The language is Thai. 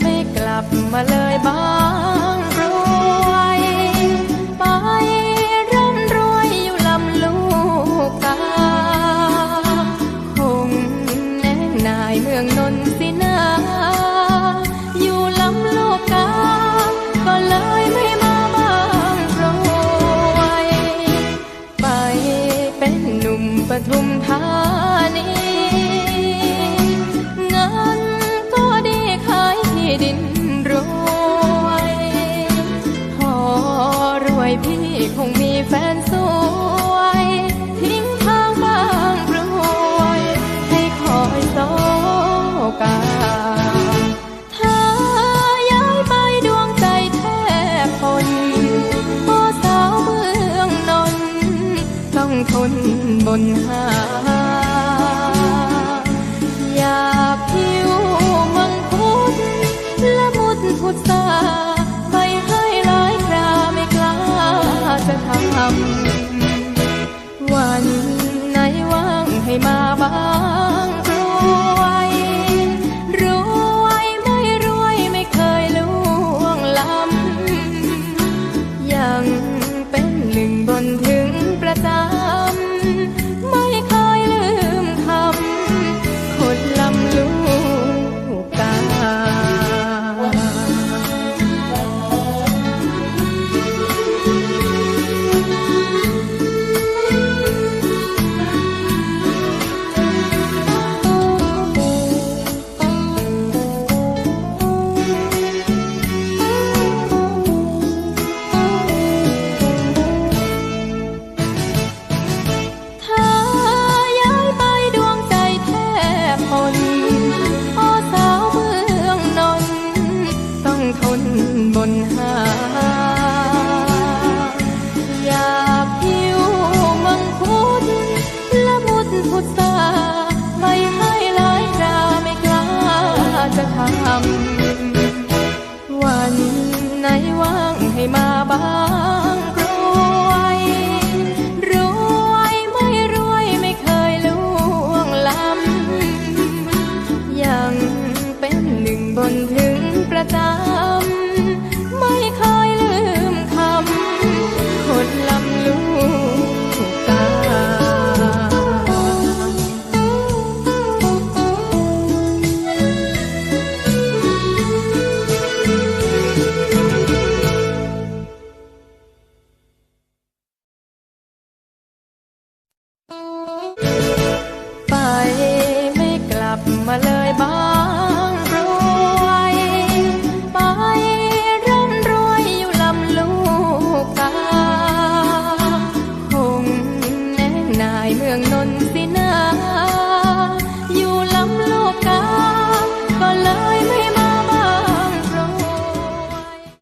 ไม่กลับมาเลยบางรวยไปร่ำรวยอยู่ลำลูกกาคงแน่นายเมืองนนท์สินาอยู่ลำลูกกาก็เลยไม่มาบางรวยไปเป็นหนุ่มปทุมธานี คงมีแฟนสวย ทิ้งทางบางกรวยให้คอยโซกาถ้าย้ายไปดวงใจแทบทนพอสาวเมืองนน ต้องทนบนหาอย่าผิวมังคุดละมุดพุทร มุดพุทรา มาเลยบา